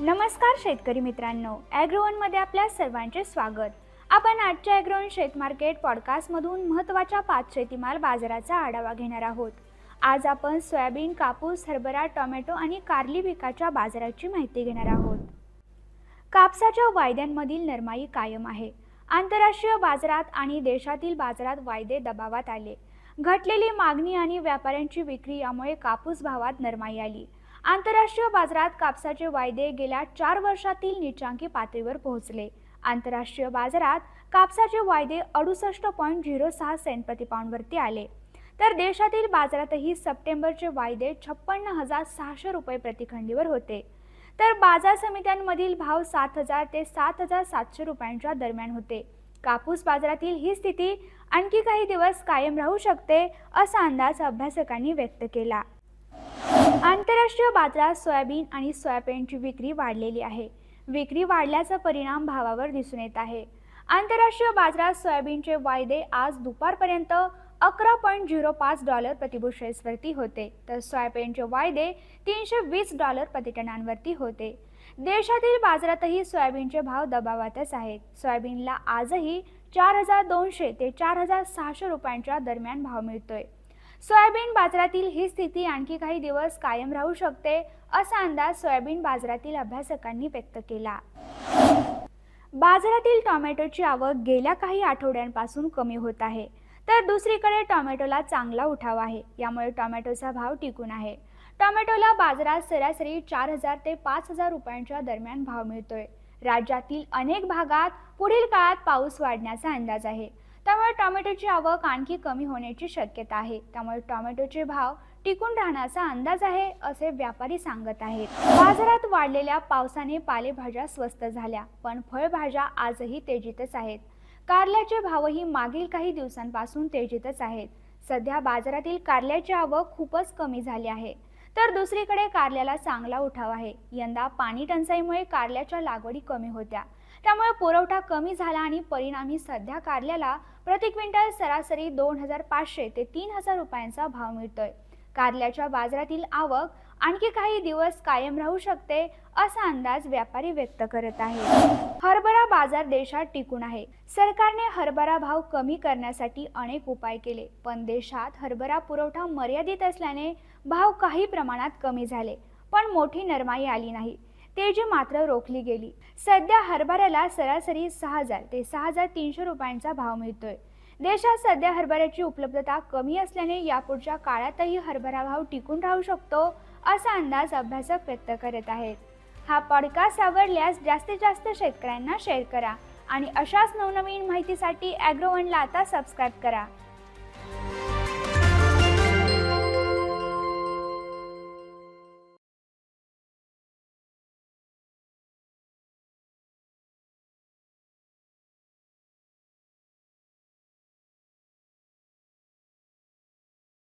नमस्कार शेतकरी मित्रांनो ॲग्रोवनमध्ये आपल्या सर्वांचे स्वागत. आपण आजच्या ॲग्रोवन शेत मार्केट पॉडकास्टमधून महत्त्वाच्या पाच शेतीमाल बाजाराचा आढावा घेणार आहोत. आज आपण सोयाबीन कापूस हरभरा टोमॅटो आणि कारली पिकाच्या बाजाराची माहिती घेणार आहोत. कापसाच्या वायद्यांमधील नरमाई कायम आहे. आंतरराष्ट्रीय बाजारात आणि देशातील बाजारात वायदे दबावात आले. घटलेली मागणी आणि व्यापाऱ्यांची विक्री यामुळे कापूस भावात नरमाई आली. आंतरराष्ट्रीय बाजारात कापसाचे वायदे गेल्या चार वर्षातील निचांकी पातळीवर पोहोचले. आंतरराष्ट्रीय बाजारात कापसाचे वायदे अडुसष्ट पॉईंट झिरो सहा सेंट प्रतिपाऊंडवरती आले. तर देशातील बाजारातही सप्टेंबरचे वायदे छप्पन्न हजार सहाशे रुपये प्रतिखंडीवर होते. तर बाजार समित्यांमधील भाव सात हजार ते सात हजार सातशे रुपयांच्या दरम्यान होते. कापूस बाजारातील ही स्थिती आणखी काही दिवस कायम राहू शकते असा अंदाज अभ्यासकांनी व्यक्त केला. आंतरराष्ट्रीय बाजारात सोयाबीन आणि सोयाबीनची विक्री वाढलेली आहे. विक्री वाढल्याचा परिणाम भावावर दिसून येत आहे. आंतरराष्ट्रीय बाजारात सोयाबीनचे वायदे आज दुपारपर्यंत अकरा पॉईंट झिरो पाच डॉलर प्रतिबुशेसवरती होते. तर सोयाबीनचे वायदे तीनशे वीस डॉलर प्रतिटनांवरती होते. देशातील बाजारातही सोयाबीनचे भाव दबावातच आहेत. सोयाबीनला आजही चार हजार दोनशे ते चार हजार सहाशे रुपयांच्या दरम्यान भाव मिळतोय. सोयाबीन बाजारातील ही स्थिती आणखी काही दिवस कायम राहू शकते असा अंदाज सोयाबीन बाजारातील अभ्यासकांनी व्यक्त केला. बाजारातील टोमॅटोची आवक गेल्या काही आठवड्यांपासून कमी होत आहे तर दुसरीकडे टोमॅटोला चांगला उठाव आहे यामुळे टोमॅटोचा भाव टिकून आहे. टोमॅटोला बाजारात सरासरी चार हजार ते पाच हजार रुपयांच्या दरम्यान भाव मिळतोय. राज्यातील अनेक भागात पुढील काळात पाऊस वाढण्याचा अंदाज आहे. त्यामुळे टोमॅटोची आवक आणखी कमी होण्याची शक्यता आहे. त्यामुळे टोमॅटोचे भाव टिकून राहण्याचा अंदाज आहे असे व्यापारी सांगत आहेत. बाजारात वाढलेल्या पावसाने पालेभाज्या स्वस्त झाल्या पण फळभाज्या आजही तेजीतच आहेत. कारल्याचे भावही मागील काही दिवसांपासून तेजीतच आहेत. सध्या बाजारातील कारल्याची आवक खूपच कमी झाली आहे. तर दुसरीकडे कारल्याला चांगला उठाव आहे. यंदा पाणी टंचाईमुळे कारल्याच्या लागवडी कमी होत्या. त्यामुळे पुरवठा कमी झाला आणि परिणामी सध्या कारल्याला प्रति क्विंटल सरासरी दोन हजार पाचशे ते तीन हजार रुपयांचा भाव मिळतोय. कारल्याच्या बाजारातील आवक आणखी काही दिवस कायम राहू शकते असा अंदाज व्यापारी व्यक्त करत आहे हरभरा बाजार देशात टिकून आहे. सरकारने हरभरा भाव कमी करण्यासाठी अनेक उपाय केले पण देशात हरभरा पुरवठा मर्यादित असल्याने भाव काही प्रमाणात कमी झाले पण मोठी नरमाई आली नाही. तेजी मात्र रोखली गेली. सध्या हरभऱ्याला सरासरी सहा हजार ते सहा हजार तीनशे रुपयांचा भाव मिळतोय. देशात सध्या हरभऱ्याची उपलब्धता कमी असल्याने यापुढच्या काळातही हरभरा भाव टिकून राहू शकतो असा अंदाज अभ्यासक व्यक्त करत आहेत. हा पॉडकास्ट आवडल्यास जास्तीत जास्त शेतकऱ्यांना शेअर करा आणि अशाच नवनवीन माहितीसाठी ॲग्रोवनला आता सबस्क्राईब करा.